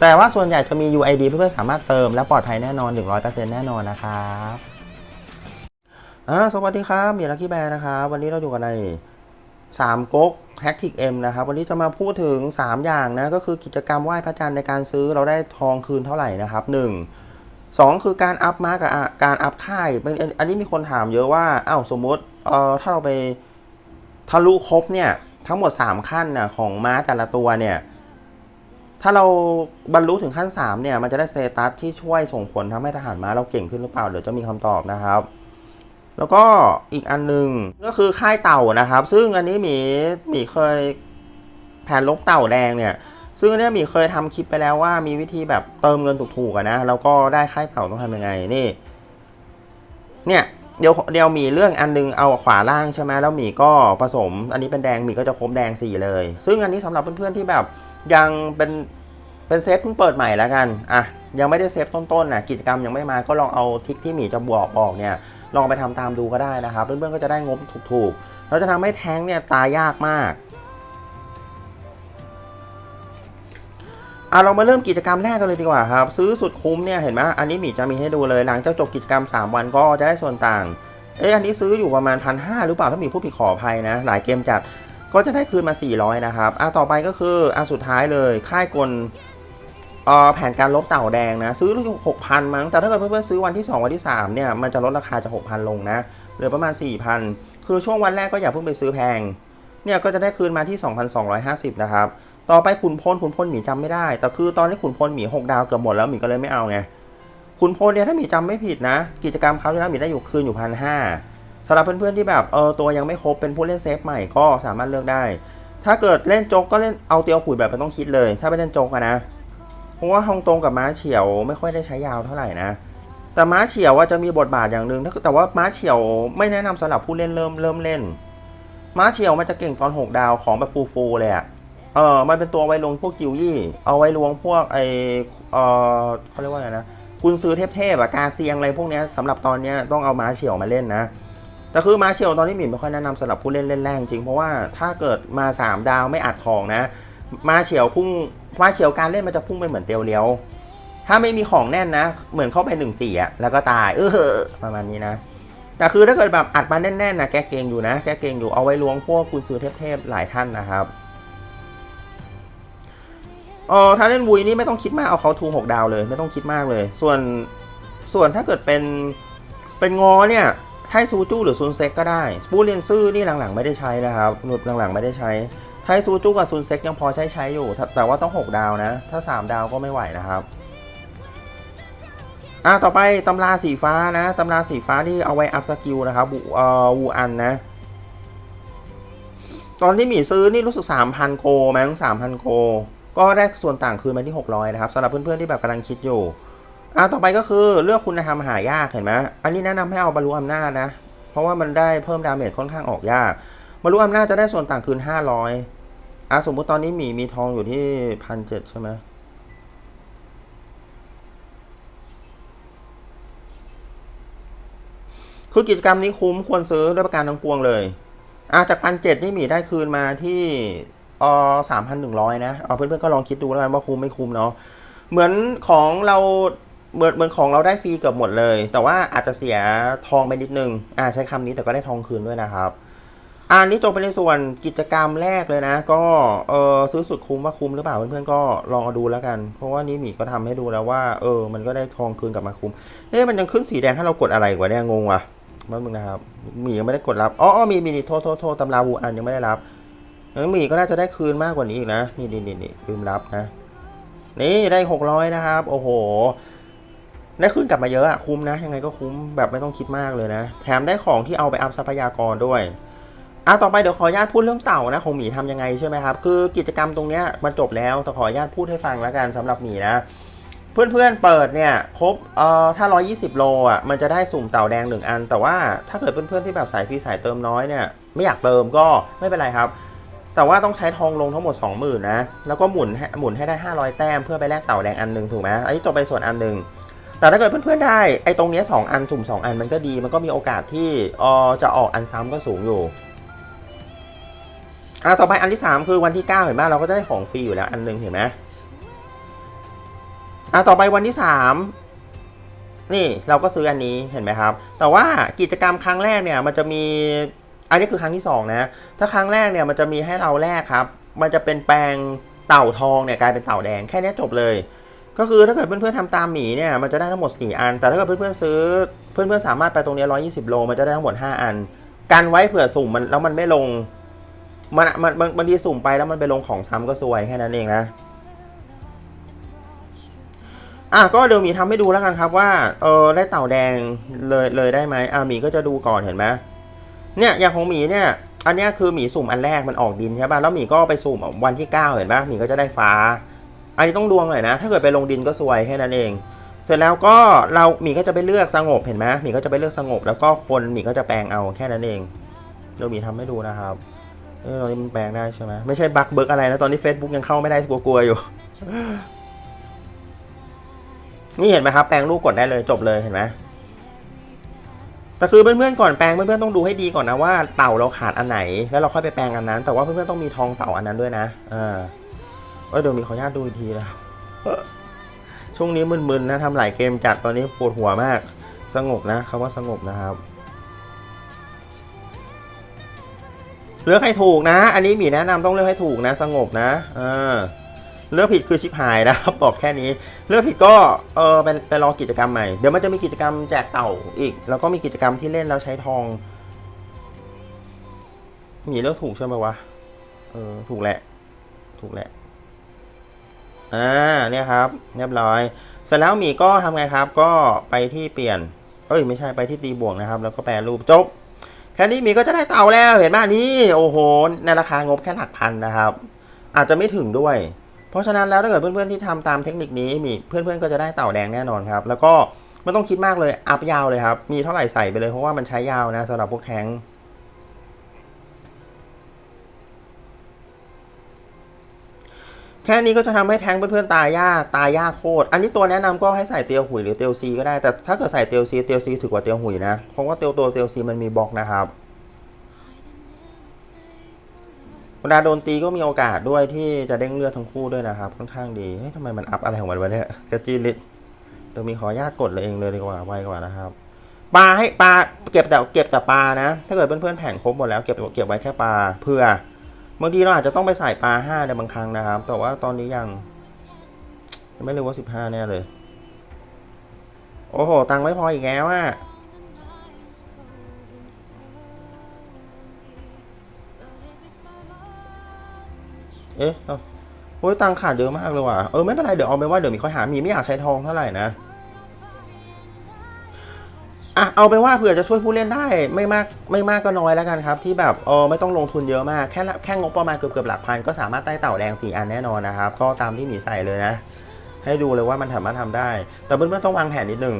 แต่ว่าส่วนใหญ่จะมี UID เพื่อนๆสามารถเติมและปลอดภัยแน่นอน 100%แน่นอนนะครับอ่าสวัสดีครับมีลักกี้แบร์นะครับวันนี้เราอยู่กันใน3ก๊กแท็กติกเอ็มนะครับ วันนี้จะมาพูดถึง 3 อย่างนะ ก็คือกิจกรรมไหว้พระจันทร์ในการซื้อเราได้ทองคืนเท่าไหร่นะครับ1สองคือการอัพมากับอะการอัพค่ายเป็นอันอันนี้มีคนถามเยอะว่าอ้าวสมมติเอ่อถ้าเราไปทะลุครบเนี่ย ทั้งหมด 3 ขั้นนะของม้าแต่ละตัวเนี่ย ถ้าเราบรรลุถึงขั้น 3 เนี่ย มันจะได้เตตัสที่ช่วยส่งผลทำให้ทหารม้าเราเก่งขึ้นหรือเปล่า เดี๋ยวจะมีคำตอบนะครับ แล้วก็อีกอันหนึ่งก็คือค่ายเต่านะครับ ซึ่งอันนี้หมีหมีเคยแผนลบเต่าแดงเนี่ย ซึ่งอันเนี้ยหมีเคยทำคลิปไปแล้วว่ามีวิธีแบบเติมเงินถูกๆนะแล้วก็ได้ค่ายเต่าต้องทำยังไงนี่ เนี่ยเดี๋ยวเดี๋ยวมีเรื่องอันนึงเอาขวาล่างใช่ไหมแล้วหมีก็ผสม อันนี้เป็นแดงหมีก็จะครบแดงสี่เลย ซึ่งอันนี้สำหรับเพื่อนๆที่แบบ ยังเป็นเป็นเซฟเพิ่งเปิดใหม่แล้วกันอะยังไม่ได้เซฟต้นๆนะกิจกรรมยังไม่มาก็ลองเอาทิกที่หมีจะบอกบอกเนี่ยลองไปทำตามดูก็ได้นะครับเพื่อนๆก็จะได้งบถูกๆแล้วจะทำให้แท้งเนี่ยตายยากมากอะเรามาเริ่มกิจกรรมแรกกันเลยดีกว่าครับ ซื้อสุดคุ้มเนี่ยเห็นไหมอันนี้หมีจะมีให้ดูเลยหลังจากจบกิจกรรม 3 วันก็จะได้ส่วนต่างเอ๊ะอันนี้ซื้ออยู่ประมาณพันห้าหรือเปล่าถ้ามีผู้ผิดขออภัยนะ หลายเกมจัด ก็จะได้คืนมา 400 นะครับอะต่อไปก็คืออะสุดท้ายเลยค่ายกลเอ่อแผนการลบเต่าแดงนะ ซื้ออยู่6,000มั้งแต่ถ้าเกิดเพื่อนๆซื้อวันที่ 2 วันที่ 3 เนี่ย มันจะลดราคาจาก 6,000 ลงนะเหลือประมาณ 4,000 คือช่วงวันแรกก็อย่าเพิ่งไปซื้อแพง เนี่ยก็จะได้คืนมาที่ 2,250 นะครับ ต่อไปขุนพลขุนพลหมีจำไม่ได้ แต่คือตอนนี้ขุนพลหมีหกดาวเกือบหมดแล้วหมีก็เลยไม่เอาไงขุนพลเนี่ยถ้าหมีจำไม่ผิดนะ กิจกรรมเขาที่แล้วหมีได้อยู่คืนอยู่พันห้า สำหรับเพื่อนๆที่แบบเออตัวยังไม่ครบเป็นผู้เล่นเซฟใหม่ก็สามารถเลือกได้ ถ้าเกิดเล่นโจกก็เล่นเอาเตียวปุ๋ยแบบไม่ต้องคิดเลย ถ้าไม่เล่นโจกอะนะเพราะว่าฮองตงกับม้าเฉียวไม่ค่อยได้ใช้ยาวเท่าไหร่นะแต่ม้าเฉียวว่าจะมีบทบาทอย่างหนึ่งแต่ว่าม้าเฉียวไม่แนะนำสำหรับผู้เล่นเริ่มเริ่มเล่น ม้าเฉียวมันจะเก่งตอน 6 ดาวของแบบฟูๆเลยอะเออมันเป็นตัวไว้ลงพวกกิลยี่ เอาไว้ลวงพวกไอเออเขาเรียกว่าไงนะคุณซื้อเทพๆอะกาเซียงอะไรพวกนี้สำหรับตอนนี้ต้องเอาม้าเฉียวมาเล่นนะ แต่คือมาเฉียวตอนนี้หมิ่นไม่ค่อยแนะนำสำหรับผู้เล่นเล่นแรงจริง เพราะว่าถ้าเกิดมา 3 ดาวไม่อัดของนะ มาเฉียวพุ่งมาเฉียวการเล่นมันจะพุ่งไปเหมือนเตียวเลี้ยว ถ้าไม่มีของแน่นนะ เหมือนเข้าไปหนึ่งสี่อะแล้วก็ตายเออประมาณนี้นะ แต่คือถ้าเกิดแบบอัดมาแน่นๆนะแกเก่งอยู่นะ แกเก่งอยู่เอาไว้ล้วงพวกคุณซื้อเทพๆหลายท่านนะครับเออถ้าเล่นวุยนี่ไม่ต้องคิดมากเอาเขาทูหกดาวเลย ไม่ต้องคิดมากเลย ส่วนส่วนถ้าเกิดเป็นเป็นงอเนี่ย ใช้ซูจูหรือซุนเซ็กก็ได้บูเรียนซื่อนี่หลังๆไม่ได้ใช้นะครับหนุดหลังๆไม่ได้ใช้ไทซูจูกับซุนเซ็กยังพอใช้ใช้อยู่ แต่ว่าต้อง 6 ดาวนะ ถ้า 3 ดาวก็ไม่ไหวนะครับ อะต่อไปตำราสีฟ้านะตำราสีฟ้าที่เอาไว้อัพสกิลนะครับบูเอ่อวูอันนะ ตอนที่หมีซื้อนี่รู้สึก 3,000โกมั้ง3,000โกก็ได้ส่วนต่างคืนมาที่ 600 นะครับสำหรับเพื่อนๆที่แบบกำลังคิดอยู่ อะต่อไปก็คือเลือกคุณธรรมหายากเห็นไหมอันนี้แนะนำให้เอาบรรลุอำนาจนะ เพราะว่ามันได้เพิ่มดาเมจค่อนข้างออกยาก บรรลุอำนาจจะได้ส่วนต่างคืน 500อะสมมุติตอนนี้หมีมีทองอยู่ที่พันเจ็ดใช่ไหมคือกิจกรรมนี้คุ้มควรซื้อด้วยประการทั้งปวงเลยอะจากพันเจ็ดนี่หมีได้คืนมาที่เออสามพันหนึ่งร้อยนะ เอาเพื่อนๆก็ลองคิดดูแล้วกันว่าคุ้มไม่คุ้มเนาะ เหมือนของเรา เหมือนเหมือนของเราได้ฟรีเกือบหมดเลย แต่ว่าอาจจะเสียทองไปนิดนึงอ่าใช้คำนี้แต่ก็ได้ทองคืนด้วยนะครับอันนี้จบไปในส่วนกิจกรรมแรกเลยนะ ก็เออซื้อสุดคุ้มว่าคุ้มหรือเปล่าเพื่อนๆก็ลองเอาดูแล้วกัน เพราะว่านี่หมีก็ทำให้ดูแล้วว่าเออมันก็ได้ทองคืนกลับมาคุ้มเอ๊ะมันยังขึ้นสีแดงให้เรากดอะไรกว่าเนี่ยงงว่ะมามึงนะครับหมียังไม่ได้กดรับอ๋อมีมีโทษโทษโทษตำราวูอันยังไม่ได้รับงั้นหมีก็น่าจะได้คืนมากกว่านี้อีกนะนี่นี่นี่นี่ลืมรับนะนี่ได้หกร้อยนะครับ โอ้โห ได้ขึ้นกลับมาเยอะอะคุ้มนะ ยังไงก็คุ้มแบบไม่ต้องคิดมากเลยนะ แถมได้ของที่เอาไปอัพทรัพยากรด้วยอะต่อไปเดี๋ยวขออนุญาตพูดเรื่องเต่านะของหมีทำยังไงใช่ไหมครับคือกิจกรรมตรงเนี้ยมันจบแล้วแต่ขออนุญาตพูดให้ฟังแล้วกันสำหรับหมีนะ เพื่อนๆเปิดเนี่ยครบเอ่อถ้า 120 โลอะมันจะได้สุ่มเต่าแดงหนึ่งอัน แต่ว่าถ้าเกิดเพื่อนๆที่แบบสายฟรีสายเติมน้อยเนี่ยไม่อยากเติมก็ไม่เป็นไรครับ แต่ว่าต้องใช้ทองลงทั้งหมด 20,000นะแล้วก็หมุนให้หมุนให้ได้ 500 แต้มเพื่อไปแลกเต่าแดงอันหนึ่งถูกไหมอันนี้จบไปส่วนอันหนึ่ง แต่ถ้าเกิดเพื่อนๆได้ไอ้ตรงนี้ยสองอันสุ่ม 2 อันมันก็ดีมันก็มีโอกาสที่ออจะออกอันซ้ำก็สูงอยู่อะต่อไปอันที่ 3 คือวันที่ 9 เห็นไหมเราก็จะได้ของฟรีอยู่แล้วอันหนึงเห็นไหมอะต่อไปวันที่ 3 นี่เราก็ซื้ออันนี้เห็นไหมครับ แต่ว่ากิจกรรมครั้งแรกเนี่ยมันจะมีอันนี้คือครั้งที่2นะถ้าครั้งแรกเนี่ยมันจะมีให้เราแลกครับ มันจะเป็นแปลงเต่าทองเนี่ยกลายเป็นเต่าแดงแค่นี้จบเลย ก็คือถ้าเกิดเพื่อนๆทำตามหมีเนี่ยมันจะได้ทั้งหมด 4 อัน แต่ถ้าเกิดเพื่อนๆซื้อเพื่อนๆสามารถไปตรงนี้ย120 โล มันจะได้ทั้งหมด 5 อัน กันไว้เผื่อสุ่มมันแล้วมันไม่ลง มันมันบางทีสุ่มไปแล้วมันไปลงของซ้ำก็ซวยแค่นั้นเองนะอะก็เดี๋ยวหมีทำให้ดูแล้วกันครับว่าเออได้เต่าแดงเลยเลยได้ไหมอะหมีก็จะดูก่อนเห็นไหมเนี่ยอย่างของหมีเนี่ย อันนี้คือหมีสุ่มอันแรกมันออกดินใช่ป่ะแล้วหมีก็ไปสุ่มวันที่ 9 เห็นป่ะหมีก็จะได้ฟ้า อันนี้ต้องดวงหน่อยนะ ถ้าเกิดไปลงดินก็ซวยแค่นั้นเอง เสร็จแล้วก็เราหมีก็จะไปเลือกสงบเห็นไหมหมีก็จะไปเลือกสงบ แล้วก็คนหมีก็จะแปลงเอาแค่นั้นเองเดี๋ยวหมีทำให้ดูนะครับเออตอนนี้มันแปลงได้ใช่ไหมไม่ใช่บั๊กเบิร์กอะไรนะตอนนี้ Facebook ยังเข้าไม่ได้กลัวๆอยู่ นี่เห็นไหมครับ แปลงรูปกดได้เลยจบเลยเห็นไหมแต่คือเพื่อนๆก่อนแปลงเพื่อนๆต้องดูให้ดีก่อนนะว่าเต่าเราขาดอันไหน แล้วเราค่อยไปแปลงอันนั้น แต่ว่าเพื่อนๆต้องมีทองเต่าอันนั้นด้วยนะอ่า เออเดี๋ยวมีขออนุญาตดูอีกทีแล้วช่วงนี้มึนๆนะทำหลายเกมจัดตอนนี้ปวดหัวมาก สงบนะคำว่าสงบนะครับเลือกให้ถูกนะ อันนี้มีแนะนำต้องเลือกให้ถูกนะ สงบนะเออเลือกผิดคือชิบหายนะครับบอกแค่นี้ เลือกผิดก็เออไปไปรอกิจกรรมใหม่ เดี๋ยวมันจะมีกิจกรรมแจกเต่าอีก แล้วก็มีกิจกรรมที่เล่นแล้วใช้ทอง มีเลือกถูกใช่ไหมวะ เออ ถูกแหละ ถูกแหละ อ่าเนี่ยครับ เรียบร้อย เสร็จแล้วหมีก็ทำไงครับ ก็ไปที่เปลี่ยน เอ้ยไม่ใช่ไปที่ตีบวกนะครับ แล้วก็แปลรูปจบ แค่นี้หมีก็จะได้เต่าแล้วเห็นไหมนี่โอ้โหในราคางบแค่หลักพันนะครับ อาจจะไม่ถึงด้วย เพราะฉะนั้นแล้วถ้าเกิดเพื่อนๆที่ทำตามเทคนิคนี้มีเพื่อนๆก็จะได้เต่าแดงแน่นอนครับ แล้วก็ไม่ต้องคิดมากเลยอัพยาวเลยครับ มีเท่าไหร่ใส่ไปเลยเพราะว่ามันใช้ยาวนะสำหรับพวกแทง แค่นี้ก็จะทำให้แทงเพื่อนๆตายยากตายยากโคตร อันนี้ตัวแนะนำก็ให้ใส่เตียวหุยหรือเตียวซีก็ได้ แต่ถ้าเกิดใส่เตียวซีเตียวซีถือกว่าเตียวหุยนะ เพราะว่าเตียวตัวเตียวซีมันมีบล็อกนะครับเวลาโดนตีก็มีโอกาสด้วยที่จะเด้งเลือดทั้งคู่ด้วยนะครับ ค่อนข้างดี เฮ้ยทำไมมันอัพอะไรของมันวะเนี่ยกระจีลิตเดี๋ยวมีขอญาตกดเลยเองเลยดีกว่าไวกว่านะครับปลาให้ปลาเก็บแต่เก็บแต่ปลานะ ถ้าเกิดเพื่อนๆแผนครบหมดแล้วเก็บเก็บไว้แค่ปลาเพื่อ บางทีเราอาจจะต้องไปใส่ปลาห้าในบางครั้งนะครับ แต่ว่าตอนนี้ยังยังไม่รู้ว่าสิบห้าแน่เลย โอ้โห ตังไม่พออีกแล้วอะเอ๊ะโอ้ยตังขาดเยอะมากเลยว่ะ เออไม่เป็นไรเดี๋ยวเอาไปว่าเดี๋ยวมีค่อยหามีไม่อยากใช้ทองเท่าไหร่นะ อะเอาเป็นว่าเผื่อจะช่วยผู้เล่นได้ไม่มากไม่มากก็น้อยแล้วกันครับ ที่แบบเออไม่ต้องลงทุนเยอะมากแค่แค่งบประมาณเกือบเกือบหลักพันก็สามารถได้เต่าแดง4อันแน่นอนนะครับ ก็ตามที่หมีใส่เลยนะ ให้ดูเลยว่ามันสามารถทำได้ แต่เพื่อนๆต้องวางแผนนิดนึง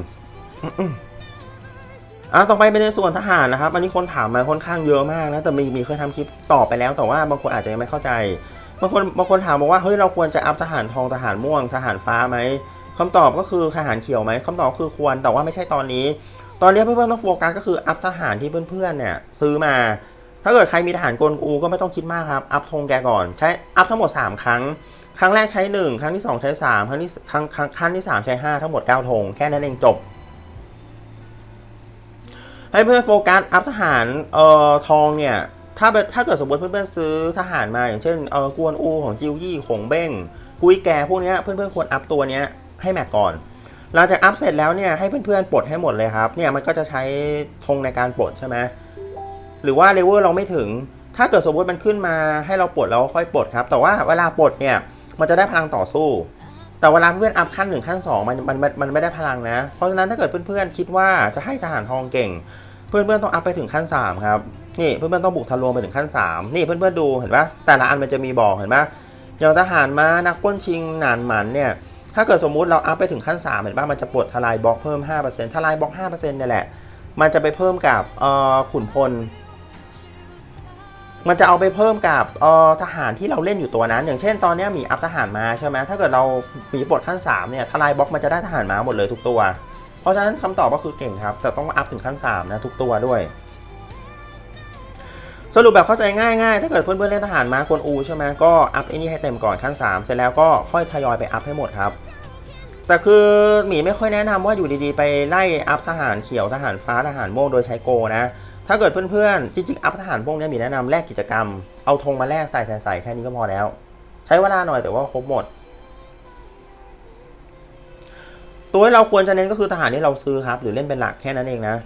อะต่อไปเป็นในส่วนทหารนะครับ อันนี้คนถามมาค่อนข้างเยอะมากนะแต่มีมีเคยทำคลิปตอบไปแล้ว แต่ว่าบางคนอาจจะยังไม่เข้าใจบางคนบางคนถามบอกว่าเฮ้ยเราควรจะอัพทหารทองทหารม่วงทหารฟ้าไหมคำตอบก็คือทหารเขียวไหมคำตอบคือควรแต่ว่าไม่ใช่ตอนนี้ ตอนนี้เพื่อนๆต้องโฟกัสก็คืออัพทหารที่เพื่อนๆเนี่ยซื้อมา ถ้าเกิดใครมีทหารกลอูก็ไม่ต้องคิดมากครับ อัพธงแกก่อน ใช้อัพทั้งหมด 3 ครั้ง ครั้งแรกใช้ 1 ครั้งที่ 2 ใช้ 3 ครั้งที่ครั้งครั้งครั้งที่ 3 ใช้ 5 ทั้งหมด 9 ธง แค่นั้นเองจบ ให้เพื่อนโฟกัสอัพทหารเอ่อทองเนี่ย ถ้าถ้าเกิดสมมติเพื่อนๆซื้อทหารมาอย่างเช่นเออกวนอูของจิวยี่ของเบ้งกุยแกพวกนี้เพื่อนๆควรอัพตัวเนี้ยให้แม็กก่อน หลังจากอัพเสร็จแล้วเนี่ยให้เพื่อนๆปลดให้หมดเลยครับ เนี่ยมันก็จะใช้ธงในการปลดใช่ไหมหรือว่าเลเวลเราไม่ถึง ถ้าเกิดสมมติมันขึ้นมาให้เราปลดแล้วค่อยปลดครับ แต่ว่าเวลาปลดเนี่ยมันจะได้พลังต่อสู้ แต่เวลาเพื่อนอัพขั้นหนึ่งขั้นสองมันมันมันมันไม่ได้พลังนะ เพราะฉะนั้นถ้าเกิดเพื่อนๆคิดว่าจะให้ทหารทองเก่ง เพื่อนๆต้องอัพไปถึงขั้นสามครับ นี่เพื่อนๆต้องบุกทะลวงไปถึงขั้นสามนี่เพื่อนๆดูเห็นปะแต่ละอันมันจะมีบอกเห็นปะอย่างทหารม้านักป้นชิงหนานหมันเนี่ย ถ้าเกิดสมมุติเราอัพไปถึงขั้น 3 เห็นป่ะมันจะปลดทลายบล็อกเพิ่ม 5%ทลายบล็อก 5%เนี่ยแหละ มันจะไปเพิ่มกับขุนพล มันจะเอาไปเพิ่มกับทหารที่เราเล่นอยู่ตัวนั้น อย่างเช่นตอนนี้มีอัพทหารมาใช่ไหมถ้าเกิดเรามีปลดขั้น 3 เนี่ยทลายบล็อกมันจะได้ทหารมาหมดเลยทุกตัว เพราะฉะนั้นคำตอบก็คือเก่งครับ แต่ต้องอัพถึงขั้น 3 นะทุกตัวด้วย สรุปแบบเข้าใจง่ายๆถ้าเกิดเพื่อนๆเล่นทหารม้ากวนอูใช่ไหมก็อัพไอ้นี่ให้เต็มก่อนขั้น 3 เสร็จแล้วก็ค่อยทยอยไปอัพให้หมดครับ แต่คือหมีไม่ค่อยแนะนำว่าอยู่ดีๆ ไปไล่อัพทหารเขียวทหารฟ้าทหารม่วงโดยใช้โกนะ ถ้าเกิดเพื่อนๆจริงๆอัพทหารพวกนี้มีแนะนำแลกกิจกรรม เอาธงมาแลกใส่ใส่ใส่แค่นี้ก็พอแล้ว ใช้เวลาหน่อยแต่ว่าครบหมด ตัวที่เราควรจะเน้นก็คือทหารที่เราซื้อครับ หรือเล่นเป็นหลักแค่นั้นเองนะ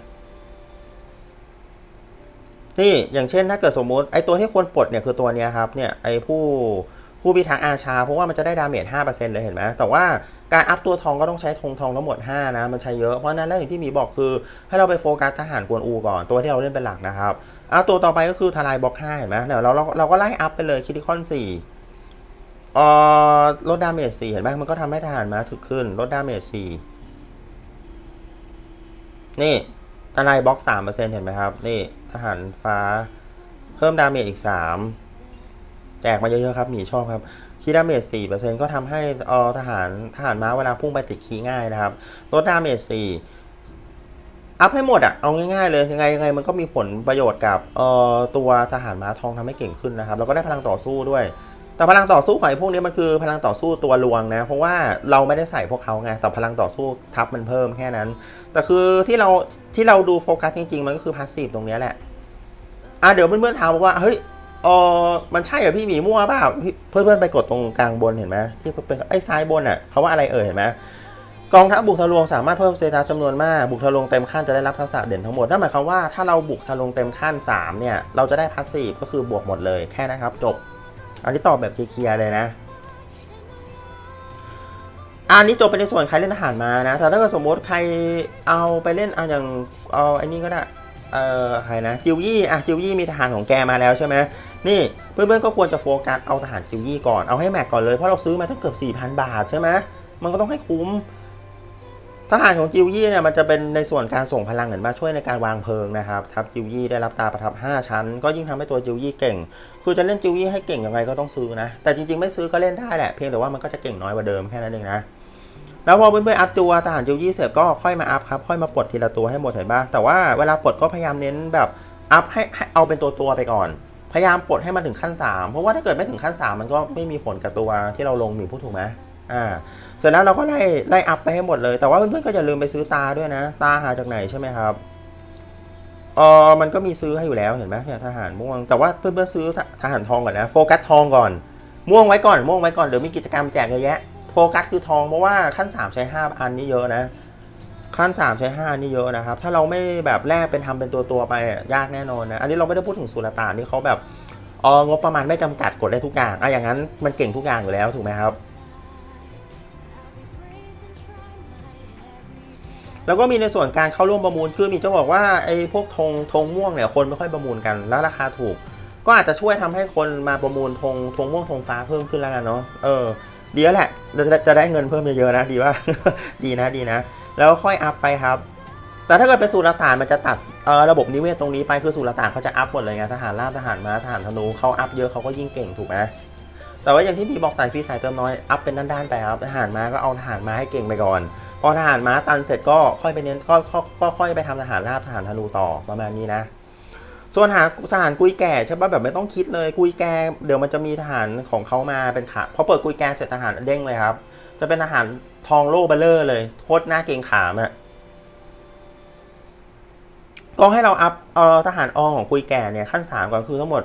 นี่อย่างเช่นถ้าเกิดสมมุติไอตัวที่ควรปลดเนี่ยคือตัวเนี้ยครับเนี่ยไอผู้ผู้พิทักษ์อาชา เพราะว่ามันจะได้ดาเมจ5%เลยเห็นไหมแต่ว่าการอัพตัวทองก็ต้องใช้ธงทองทั้งหมด 5 นะ มันใช้เยอะ เพราะนั้นแล้วอย่างที่มีบอกคือ ให้เราไปโฟกัสทหารกวนอูก่อน ตัวที่เราเล่นเป็นหลักนะครับเอาตัวต่อไปก็คือทลายบล็อก 5 เห็นไหมเดี๋ยวเราเราเราก็ไล่อัพไปเลยคิดิคอน4เอ่อลดดาเมจ4เห็นไหมมันก็ทำให้ทหารมาถึกขึ้นลดดาเมจ4นี่ทลายบล็อก3%เห็นไหมครับนี่ ทหารฟ้า เพิ่มดาเมจอีก 3 แจกมาเยอะๆครับหมีชอบครับคีดาเมจ4%ก็ทำให้ออทหารทหารม้าเวลาพุ่งไปติดคีง่ายนะครับลดดาเมจ4อัพให้หมดอะเอาง่ายๆเลยยังไงยังไงมันก็มีผลประโยชน์กับเอ่อตัวทหารม้าทองทำให้เก่งขึ้นนะครับ แล้วก็ได้พลังต่อสู้ด้วย แต่พลังต่อสู้ของไอ้พวกนี้มันคือพลังต่อสู้ตัวลวงนะ เพราะว่าเราไม่ได้ใส่พวกเขาไง แต่พลังต่อสู้ทับมันเพิ่มแค่นั้น แต่คือที่เราที่เราดูโฟกัสจริงๆ มันก็คือพาสซีฟตรงนี้แหละ อะเดี๋ยวเพื่อนๆถามบอกว่า เฮ้ยเออมันใช่เหรอพี่หมีมั่วเปล่าเพื่อนๆไปกดตรงกลางบนเห็นไหมที่เป็นไอ้ซ้ายบนอะเขาว่าอะไรเอ่ยเห็นไหมกองทัพบุกทะลวงสามารถเพิ่มสเตตัสจำนวนมาก บุกทะลวงเต็มขั้นจะได้รับทักษะเด่นทั้งหมดนั่นหมายความว่าถ้าเราบุกทะลวงเต็มขั้น3เนี่ยเราจะได้พาสซีฟก็คือบวกหมดเลยแค่นะครับจบ อันนี้ตอบแบบเคลียร์เลยนะอันนี้จบไปในส่วนใครเล่นทหารมานะแต่ถ้าเกิดสมมติใครเอาไปเล่นเอาอย่างเอาไอ้นี่ก็ได้ เอ่อใครนะจิวยี่อะจิวยี่มีทหารของแกมาแล้วใช่ไหมนี่เพื่อนๆก็ควรจะโฟกัสเอาทหารจิวยี่ก่อน เอาให้แม็กก่อนเลย เพราะเราซื้อมาตั้งเกือบ4,000 บาทใช่ไหมมันก็ต้องให้คุ้ม ทหารของจิวยี่เนี่ยมันจะเป็นในส่วนการส่งพลังเหมือนมาช่วยในการวางเพลิงนะครับทัพจิวยี่ได้รับตาประทับ 5 ชั้น ก็ยิ่งทำให้ตัวจิวยี่เก่ง คือจะเล่นจิวยี่ให้เก่งยังไงก็ต้องซื้อนะ แต่จริงๆไม่ซื้อก็เล่นได้แหละเพียงแต่ว่ามันก็จะเก่งน้อยกว่าเดิมแค่นั้นเองนะแล้วพอเพื่อนๆอัพตัวทหารจิวยี่เสร็จก็ค่อยมาอัพครับค่อยมาปลดทีละตัวให้หมดเห็นป่ะแต่ว่าเวลาปลดก็พยายามเน้นแบบอัพให้ให้เอาเป็นตัวตัวไปก่อน พยายามปลดให้มันถึงขั้น 3 เพราะว่าถ้าเกิดไม่ถึงขั้น 3 มันก็ไม่มีผลกับตัวที่เราลงหมีพูดถูกไหมอ่า เสร็จแล้วเราก็ไล่ไล่อัพไปให้หมดเลย แต่ว่าเพื่อนๆก็อย่าลืมไปซื้อตาด้วยนะ ตาหาจากไหนใช่ไหมครับเออมันก็มีซื้อให้อยู่แล้วเห็นไหมเนี่ยทหารม่วง แต่ว่าเพื่อนๆซื้อทหารทองก่อนนะโฟกัสทองก่อน ม่วงไว้ก่อนม่วงไว้ก่อนเดี๋ยวมีกิจกรรมแจกเยอะแยะโฟกัสคือทองเพราะว่าขั้น3ใช้5อันนี่เยอะนะ ขั้น3ใช้5อันนี่เยอะนะครับ ถ้าเราไม่แบบแลกเป็นทำเป็นตัวตัวไปยากแน่นอนนะอันนี้เราไม่ได้พูดถึงสุลต่านที่เขาแบบเอองบประมาณไม่จำกัดกดได้ทุกอย่างอะอย่างนั้นมันเก่งทุกอย่างอยู่แล้วถูกไหมครับ แล้วก็มีในส่วนการเข้าร่วมประมูลคือมีจะบอกว่าไอ้พวกธงธงม่วงเนี่ยคนไม่ค่อยประมูลกันแล้วราคาถูก ก็อาจจะช่วยทำให้คนมาประมูลธงธงม่วงธงฟ้าเพิ่มขึ้นแล้วกันเนาะเออดีแล้วแหละจะจะจะได้เงินเพิ่มเยอะๆนะดีว่าดีนะดีนะ แล้วค่อยอัพไปครับ แต่ถ้าเกิดเป็นสูตรฐานมันจะตัดเออระบบนิเวศตรงนี้ไปคือสูตรฐานเขาจะอัพหมดเลยไงทหารราบทหารมาทหารธนูเขาอัพเยอะเขาก็ยิ่งเก่งถูกไหมแต่ว่าอย่างที่พี่บอกสายฟรีสายเติมน้อยอัพเป็นด้านๆไปครับทหารมาก็เอาทหารมาให้เก่งไปก่อน พอทหารม้าตันเสร็จก็ค่อยไปเน้นก็ก็ค่อยไปทำทหารราบทหารธนูต่อประมาณนี้นะ ส่วนหาทหารกุยแก่ใช่ปะแบบไม่ต้องคิดเลยกุยแก่เดี๋ยวมันจะมีทหารของเขามาเป็นขาพอเปิดกุยแก่เสร็จทหารเด้งเลยครับ จะเป็นทหารทองโล่เบลเลอร์เลยโคตรน่าเกงขามอะก็ให้เราอัพเอ่อทหารอองของกุยแก่เนี่ยขั้นสามก่อนคือทั้งหมด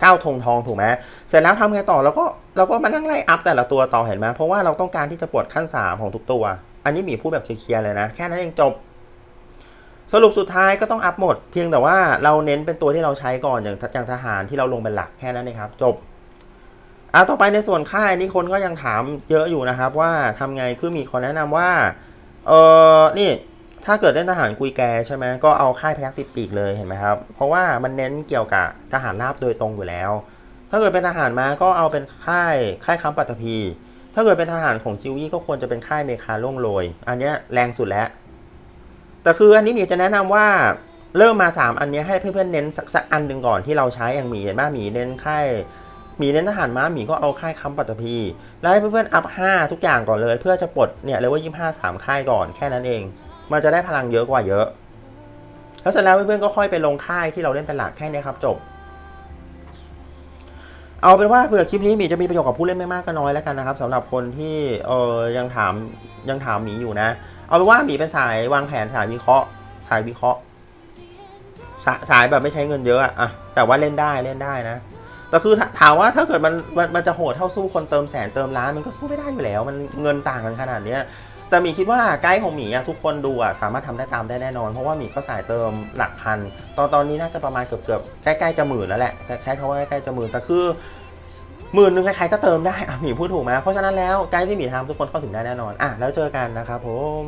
เก้าธงทองถูกไหมเสร็จแล้วทำไงต่อแล้วก็เราก็มานั่งไล่อัพแต่ละตัวต่อเห็นไหมเพราะว่าเราต้องการที่จะปลดขั้นสามของทุกตัว อันนี้มีพูดแบบเคลียร์เลยนะ แค่นั้นเองจบ สรุปสุดท้ายก็ต้องอัพหมด เพียงแต่ว่าเราเน้นเป็นตัวที่เราใช้ก่อนอย่างอย่างทหารที่เราลงเป็นหลักแค่นั้นเองครับ จบอะต่อไปในส่วนค่ายนี่คนก็ยังถามเยอะอยู่นะครับ ว่าทำไงคือมีคนแนะนำว่าเออนี่ถ้าเกิดเล่นทหารกุยแกใช่ไหมก็เอาค่ายพยัคฆ์ติดปีกเลยเห็นไหมครับ เพราะว่ามันเน้นเกี่ยวกับทหารราบโดยตรงอยู่แล้ว ถ้าเกิดเป็นทหารมาก็เอาเป็นค่ายค่ายคำปัตตภี ถ้าเกิดเป็นทหารของจิวี่ก็ควรจะเป็นค่ายเมคาล่วงโรย อันนี้แรงสุดแล้ว แต่คืออันนี้หมีจะแนะนำว่าเริ่มมา 3 อันนี้ให้เพื่อนๆเน้นสักสักอันหนึ่งก่อนที่เราใช้อย่างหมีเห็นไหมหมีเน้นค่ายหมีเน้นทหารม้าหมีก็เอาค่ายคำปัตตภีแล้วให้เพื่อนๆอัพ5ทุกอย่างก่อนเลย เพื่อจะปลดเนี่ยเลยว่ายี่ห้าสามค่ายก่อนแค่นั้นเอง มันจะได้พลังเยอะกว่าเยอะแล้วเสร็จแล้วเพื่อนๆก็ค่อยไปลงค่ายที่เราเล่นเป็นหลักแค่นี้ครับจบ เอาเป็นว่าเผื่อคลิปนี้หมีจะมีประโยชน์กับผู้เล่นไม่มากก็น้อยแล้วกันนะครับสำหรับคนที่เออยังถามยังถามหมีอยู่นะ เอาเป็นว่าหมีเป็นสายวางแผนสายวิเคราะห์ สายวิเคราะห์สาสายแบบไม่ใช้เงินเยอะอะแต่ว่าเล่นได้เล่นได้นะแต่คือถถามว่าถ้าเกิดมันมันมันจะโหดเท่าสู้คนเติมแสนเติมล้านมันก็สู้ไม่ได้อยู่แล้ว มันเงินต่างกันขนาดเนี้ย แต่หมีคิดว่าไกด์ของหมีอะทุกคนดูอะสามารถทำได้ตามได้แน่นอน เพราะว่าหมีก็สายเติมหลักพัน ตอนตอนนี้น่าจะประมาณเกือบเกือบใกล้ๆจะหมื่นแล้วแหละแต่ใช้คำว่าใกล้ๆจะหมื่นแต่คือหมื่นหนึ่งใครๆก็เติมได้อะหมีพูดถูกไหมเพราะฉะนั้นแล้วไกด์ที่หมีทำทุกคนเข้าถึงได้แน่นอนอะแล้วเจอกันนะครับผม